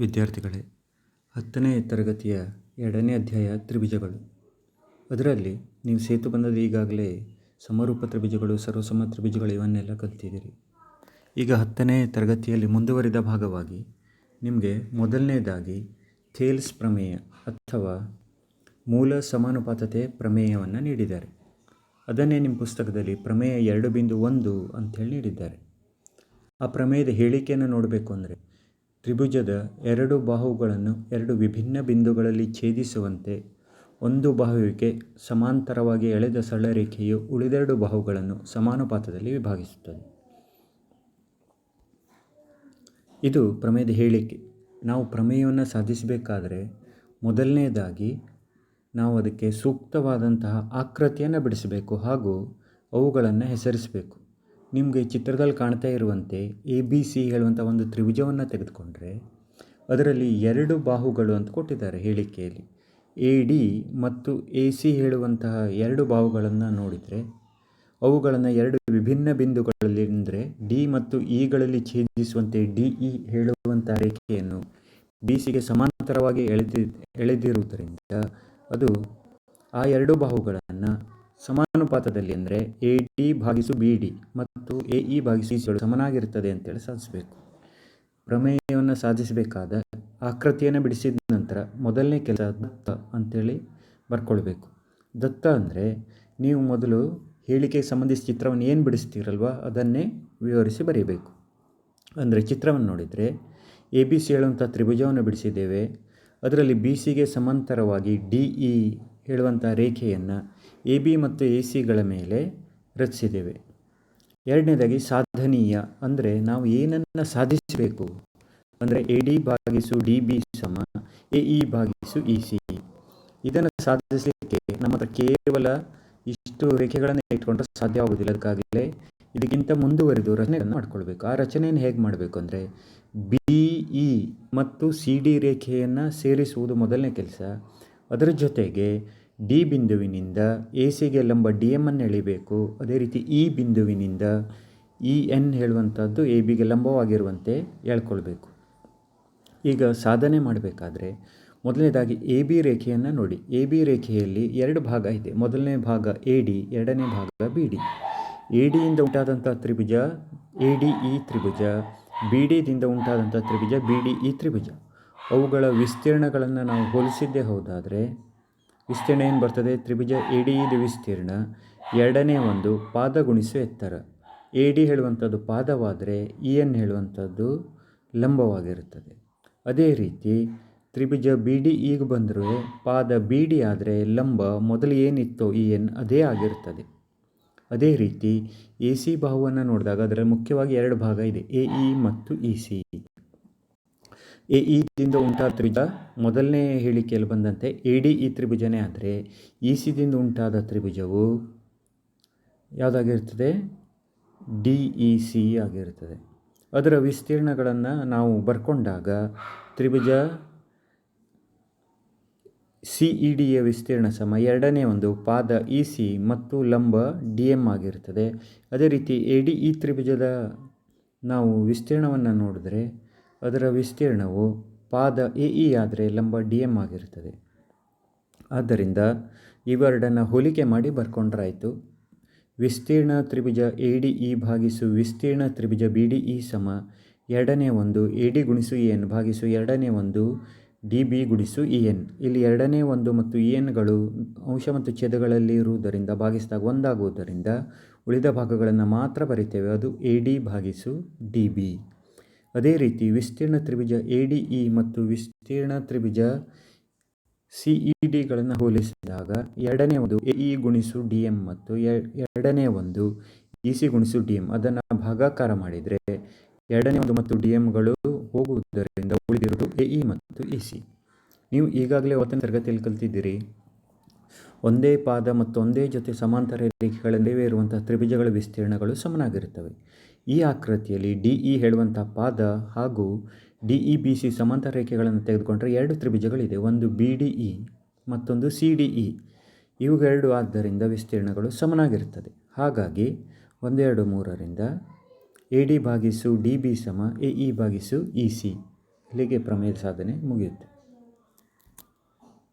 ವಿದ್ಯಾರ್ಥಿಗಳೇ, ಹತ್ತನೇ ತರಗತಿಯ ಎರಡನೇ ಅಧ್ಯಾಯ ತ್ರಿಭುಜಗಳು. ಅದರಲ್ಲಿ ನೀವು ಸೇತು ಬಂದದ್ದು ಈಗಾಗಲೇ ಸಮರೂಪ ತ್ರಿಭುಜಗಳು, ಸರ್ವಸಮ ತ್ರಿಭುಜಗಳು ಇವನ್ನೆಲ್ಲ ಕಲ್ತಿದ್ದೀರಿ. ಈಗ ಹತ್ತನೇ ತರಗತಿಯಲ್ಲಿ ಮುಂದುವರಿದ ಭಾಗವಾಗಿ ನಿಮಗೆ ಮೊದಲನೇದಾಗಿ ಥೇಲ್ಸ್ ಪ್ರಮೇಯ ಅಥವಾ ಮೂಲ ಸಮಾನುಪಾತತೆ ಪ್ರಮೇಯವನ್ನು ನೀಡಿದ್ದಾರೆ. ಅದನ್ನೇ ನಿಮ್ಮ ಪುಸ್ತಕದಲ್ಲಿ ಪ್ರಮೇಯ ಎರಡು ಬಿಂದು ಒಂದು ಅಂಥೇಳಿ ನೀಡಿದ್ದಾರೆ. ಆ ಪ್ರಮೇಯದ ಹೇಳಿಕೆಯನ್ನು ನೋಡಬೇಕು ಅಂದರೆ ತ್ರಿಭುಜದ ಎರಡು ಬಾಹುಗಳನ್ನು ಎರಡು ವಿಭಿನ್ನ ಬಿಂದುಗಳಲ್ಲಿ ಛೇದಿಸುವಂತೆ, ಒಂದು ಬಾಹುವಿಗೆ ಸಮಾಂತರವಾಗಿ ಎಳೆದ ಸರಳರೇಖೆಯು ಉಳಿದೆರಡು ಬಾಹುಗಳನ್ನು ಸಮಾನುಪಾತದಲ್ಲಿ ವಿಭಾಗಿಸುತ್ತದೆ. ಇದು ಪ್ರಮೇಯದ ಹೇಳಿಕೆ. ನಾವು ಪ್ರಮೇಯವನ್ನು ಸಾಧಿಸಬೇಕಾದರೆ ಮೊದಲನೆಯದಾಗಿ ನಾವು ಅದಕ್ಕೆ ಸೂಕ್ತವಾದಂತಹ ಆಕೃತಿಯನ್ನು ಬಿಡಿಸಬೇಕು ಹಾಗೂ ಅವುಗಳನ್ನು ಹೆಸರಿಸಬೇಕು. ನಿಮಗೆ ಚಿತ್ರದಲ್ಲಿ ಕಾಣ್ತಾ ಇರುವಂತೆ ಎ ಬಿ ಸಿ ಹೇಳುವಂಥ ಒಂದು ತ್ರಿಭುಜವನ್ನು ತೆಗೆದುಕೊಂಡ್ರೆ ಅದರಲ್ಲಿ ಎರಡು ಬಾಹುಗಳು ಅಂತ ಕೊಟ್ಟಿದ್ದಾರೆ ಹೇಳಿಕೆಯಲ್ಲಿ. ಎ ಡಿ ಮತ್ತು ಎ ಸಿ ಹೇಳುವಂತಹ ಎರಡು ಬಾಹುಗಳನ್ನು ನೋಡಿದರೆ ಅವುಗಳನ್ನು ಎರಡು ವಿಭಿನ್ನ ಬಿಂದುಗಳಲ್ಲಿ ಅಂದರೆ ಡಿ ಮತ್ತು ಇಗಳಲ್ಲಿ ಛೇದಿಸುವಂತೆ ಡಿ ಇ ಹೇಳುವಂಥ ರೇಖೆಯನ್ನು ಬಿ ಸಿಗೆ ಸಮಾನಾಂತರವಾಗಿ ಎಳೆದಿ, ಎಳೆದಿರುವುದರಿಂದ ಅದು ಆ ಎರಡು ಬಾಹುಗಳನ್ನು ಸಮಾನುಪಾತದಲ್ಲಿ ಅಂದರೆ ಎ ಟಿ ಭಾಗಿಸು ಬಿ ಡಿ ಮತ್ತು ಎ ಇ ಭಾಗಿಸು ಸಿಳು ಸಮನಾಗಿರುತ್ತದೆ ಅಂತೇಳಿ ಸಾಧಿಸಬೇಕು. ಪ್ರಮೇಯವನ್ನು ಸಾಧಿಸಬೇಕಾದ ಆಕೃತಿಯನ್ನು ಬಿಡಿಸಿದ ನಂತರ ಮೊದಲನೇ ಕೆಲಸ ದತ್ತ ಅಂತೇಳಿ ಬರ್ಕೊಳ್ಬೇಕು. ದತ್ತ ಅಂದರೆ ನೀವು ಮೊದಲು ಹೇಳಿಕೆಗೆ ಸಂಬಂಧಿಸಿದ ಚಿತ್ರವನ್ನು ಏನು ಬಿಡಿಸ್ತೀರಲ್ವ ಅದನ್ನೇ ವಿವರಿಸಿ ಬರೀಬೇಕು. ಅಂದರೆ ಚಿತ್ರವನ್ನು ನೋಡಿದರೆ ಎ ಬಿ ಸಿ ಹೇಳುವಂಥ ತ್ರಿಭುಜವನ್ನು ಬಿಡಿಸಿದ್ದೇವೆ. ಅದರಲ್ಲಿ ಬಿ ಸಿಗೆ ಸಮಾಂತರವಾಗಿ ಡಿ ಇ ಹೇಳುವಂಥ ರೇಖೆಯನ್ನು ಎ ಬಿ ಮತ್ತು ಎ ಸಿಗಳ ಮೇಲೆ ರಚಿಸಿದ್ದೇವೆ. ಎರಡನೇದಾಗಿ ಸಾಧನೀಯ ಅಂದರೆ ನಾವು ಏನನ್ನು ಸಾಧಿಸಬೇಕು? ಅಂದರೆ ಎ ಡಿ ಭಾಗಿಸು ಡಿ ಬಿ ಸಮ, ಎ ಇ ಭಾಗಿಸು ಇ ಸಿ. ಇದನ್ನು ಸಾಧಿಸಲಿಕ್ಕೆ ನಮ್ಮ ಹತ್ರ ಕೇವಲ ಇಷ್ಟು ರೇಖೆಗಳನ್ನು ಇಟ್ಕೊಂಡ್ರೆ ಸಾಧ್ಯವಾಗುವುದಿಲ್ಲ ಅದಕ್ಕಾಗಲೇ ಇದಕ್ಕಿಂತ ಮುಂದುವರಿದು ರಚನೆಯನ್ನು ಮಾಡ್ಕೊಳ್ಬೇಕು. ಆ ರಚನೆಯನ್ನು ಹೇಗೆ ಮಾಡಬೇಕು ಅಂದರೆ ಬಿ, ಇ ಮತ್ತು ಸಿ ಡಿ ರೇಖೆಯನ್ನು ಸೇರಿಸುವುದು ಮೊದಲನೇ ಕೆಲಸ. ಅದರ ಜೊತೆಗೆ ಡಿ ಬಿಂದುವಿನಿಂದ ಎ ಸಿಗೆ ಲಂಬ ಡಿ ಎಮ್ಮನ್ನು ಎಳಿಬೇಕು. ಅದೇ ರೀತಿ ಇ ಬಿಂದುವಿನಿಂದ ಇ ಎನ್ ಹೇಳುವಂಥದ್ದು ಎ ಬಿಗೆ ಲಂಬವಾಗಿರುವಂತೆ ಎಳ್ಕೊಳ್ಬೇಕು ಈಗ ಸಾಧನೆ ಮಾಡಬೇಕಾದ್ರೆ ಮೊದಲನೇದಾಗಿ ಎ ಬಿ ರೇಖೆಯನ್ನು ನೋಡಿ. ಎ ಬಿ ರೇಖೆಯಲ್ಲಿ ಎರಡು ಭಾಗ ಇದೆ. ಮೊದಲನೇ ಭಾಗ ಎ ಡಿ ಎರಡನೇ ಭಾಗ ಬಿ ಡಿ ಎ ಡಿಯಿಂದ ಉಂಟಾದಂಥ ತ್ರಿಭುಜ ಎ ಡಿ ಇ ತ್ರಿಭುಜ ಬಿ ಡಿದಿಂದ ಉಂಟಾದಂಥ ತ್ರಿಭುಜ ಬಿ ಡಿ ಇ ತ್ರಿಭುಜ. ಅವುಗಳ ವಿಸ್ತೀರ್ಣಗಳನ್ನು ನಾವು ಹೋಲಿಸಿದ್ದೇ ಹೋದಾದರೆ ವಿಸ್ತೀರ್ಣ ಏನು ಬರ್ತದೆ? ತ್ರಿಭುಜ ಎ ಡಿ ಇದು ವಿಸ್ತೀರ್ಣ. ಎರಡನೇ ಒಂದು ಪಾದ ಗುಣಿಸು ಎತ್ತರ. ಎ ಡಿ ಹೇಳುವಂಥದ್ದು ಪಾದವಾದರೆ ಇ ಎನ್ ಹೇಳುವಂಥದ್ದು ಲಂಬವಾಗಿರುತ್ತದೆ. ಅದೇ ರೀತಿ ತ್ರಿಭುಜ ಬಿ ಡಿ ಈಗ ಬಂದರೂ ಪಾದ ಬಿ ಡಿ ಆದರೆ ಲಂಬ ಮೊದಲು ಏನಿತ್ತೋ ಇ ಎನ್ ಅದೇ ಆಗಿರುತ್ತದೆ ಅದೇ ರೀತಿ ಎ ಸಿ ಬಾಹುವನ್ನು ನೋಡಿದಾಗ ಅದರ ಮುಖ್ಯವಾಗಿ ಎರಡು ಭಾಗ ಇದೆ. ಎ ಇ ಮತ್ತು ಇ ಸಿ. ಎ ಇದಿಂದ ಉಂಟಾದ ತ್ರಿಭುಜ ಮೊದಲನೇ ಹೇಳಿಕೆಯಲ್ಲಿ ಬಂದಂತೆ ಎ ಡಿ ಈ ತ್ರಿಭುಜನೇ ಆದರೆ ಇ ಸಿದಿಂದ ಉಂಟಾದ ತ್ರಿಭುಜವು ಯಾವುದಾಗಿರ್ತದೆ? ಡಿ ಇ ಸಿ ಆಗಿರ್ತದೆ. ಅದರ ವಿಸ್ತೀರ್ಣಗಳನ್ನು ನಾವು ಬರ್ಕೊಂಡಾಗ ತ್ರಿಭುಜ ಸಿ ಇ ಡಿಯ ವಿಸ್ತೀರ್ಣ ಸಮ ಎರಡನೇ ಒಂದು ಪಾದ ಇ ಸಿ ಮತ್ತು ಲಂಬ ಡಿ ಎಂ ಆಗಿರ್ತದೆ. ಅದೇ ರೀತಿ ಎ ಡಿ ಇ ತ್ರಿಭುಜದ ನಾವು ವಿಸ್ತೀರ್ಣವನ್ನು ನೋಡಿದ್ರೆ ಅದರ ವಿಸ್ತೀರ್ಣವು ಪಾದ ಎ ಇ ಆದರೆ ಲಂಬ ಡಿ ಎಂ ಆಗಿರುತ್ತದೆ. ಆದ್ದರಿಂದ ಇವೆರಡನ್ನು ಹೋಲಿಕೆ ಮಾಡಿ ಬರ್ಕೊಂಡ್ರಾಯಿತು. ವಿಸ್ತೀರ್ಣ ತ್ರಿಭುಜ ಎ ಡಿ ಇ ಭಾಗಿಸು ವಿಸ್ತೀರ್ಣ ತ್ರಿಭುಜ ಬಿ ಡಿ ಇ ಸಮ ಎರಡನೇ ಒಂದು ಎ ಡಿ ಗುಣಿಸು ಇ ಎನ್ ಭಾಗಿಸು ಎರಡನೇ ಒಂದು ಡಿ ಬಿ ಗುಣಿಸು ಇ ಎನ್. ಇಲ್ಲಿ ಎರಡನೇ ಒಂದು ಮತ್ತು ಇ ಎನ್ಗಳು ಅಂಶ ಮತ್ತು ಛೇದಗಳಲ್ಲಿ ಇರುವುದರಿಂದ ಭಾಗಿಸಿದಾಗ ಒಂದಾಗುವುದರಿಂದ ಉಳಿದ ಭಾಗಗಳನ್ನು ಮಾತ್ರ ಬರಿತೇವೆ. ಅದು ಎ ಡಿ ಭಾಗಿಸು ಡಿ ಬಿ. ಅದೇ ರೀತಿ ವಿಸ್ತೀರ್ಣ ತ್ರಿಭುಜ ಎ ಡಿ ಇ ಮತ್ತು ವಿಸ್ತೀರ್ಣ ತ್ರಿಭುಜ ಸಿ ಇ ಡಿಗಳನ್ನು ಹೋಲಿಸಿದಾಗ ಎರಡನೇ ಒಂದು ಎ ಇ ಗುಣಿಸು ಡಿ ಎಂ ಮತ್ತು ಎರಡನೇ ಒಂದು ಇ ಸಿ ಗುಣಿಸು ಡಿ ಎಂ ಅದನ್ನು ಭಾಗಾಕಾರ ಮಾಡಿದರೆ ಎರಡನೇ ಒಂದು ಮತ್ತು ಡಿ ಎಮ್ಗಳು ಹೋಗುವುದರಿಂದ ಉಳಿದಿರುವುದು ಎ ಮತ್ತು ಇ ಸಿ ನೀವು ಈಗಾಗಲೇ ಒಂದನೇ ತರಗತಿಯಲ್ಲಿ ಕಲ್ತಿದ್ದೀರಿ. ಒಂದೇ ಪಾದ ಮತ್ತು ಒಂದೇ ಜೊತೆ ಸಮಾಂತರ ರೇಖೆಗಳ ನಡುವೆ ಇರುವಂಥ ತ್ರಿಭುಜಗಳ ವಿಸ್ತೀರ್ಣಗಳು ಸಮನಾಗಿರುತ್ತವೆ. ಈ ಆಕೃತಿಯಲ್ಲಿ ಡಿ ಇ ಹೇಳುವಂಥ ಪಾದ ಹಾಗೂ ಡಿ ಇ ಬಿ ಸಿ ಸಮಾಂತರ ರೇಖೆಗಳನ್ನು ತೆಗೆದುಕೊಂಡರೆ ಎರಡು ತ್ರಿಭುಜಗಳಿದೆ. ಒಂದು ಬಿ ಡಿ ಇ, ಮತ್ತೊಂದು ಸಿ ಡಿ ಇ. ಇವುಗಳೆರಡು ಆದ್ದರಿಂದ ವಿಸ್ತೀರ್ಣಗಳು ಸಮನಾಗಿರುತ್ತದೆ. ಹಾಗಾಗಿ ಒಂದೆರಡು ಮೂರರಿಂದ ಎ ಡಿ ಭಾಗಿಸು ಡಿ ಬಿ ಸಮ ಎ ಇ ಭಾಗಿಸು ಇ ಸಿ. ಇಲ್ಲಿಗೆ ಪ್ರಮೇಯದ ಸಾಧನೆ ಮುಗಿಯುತ್ತೆ.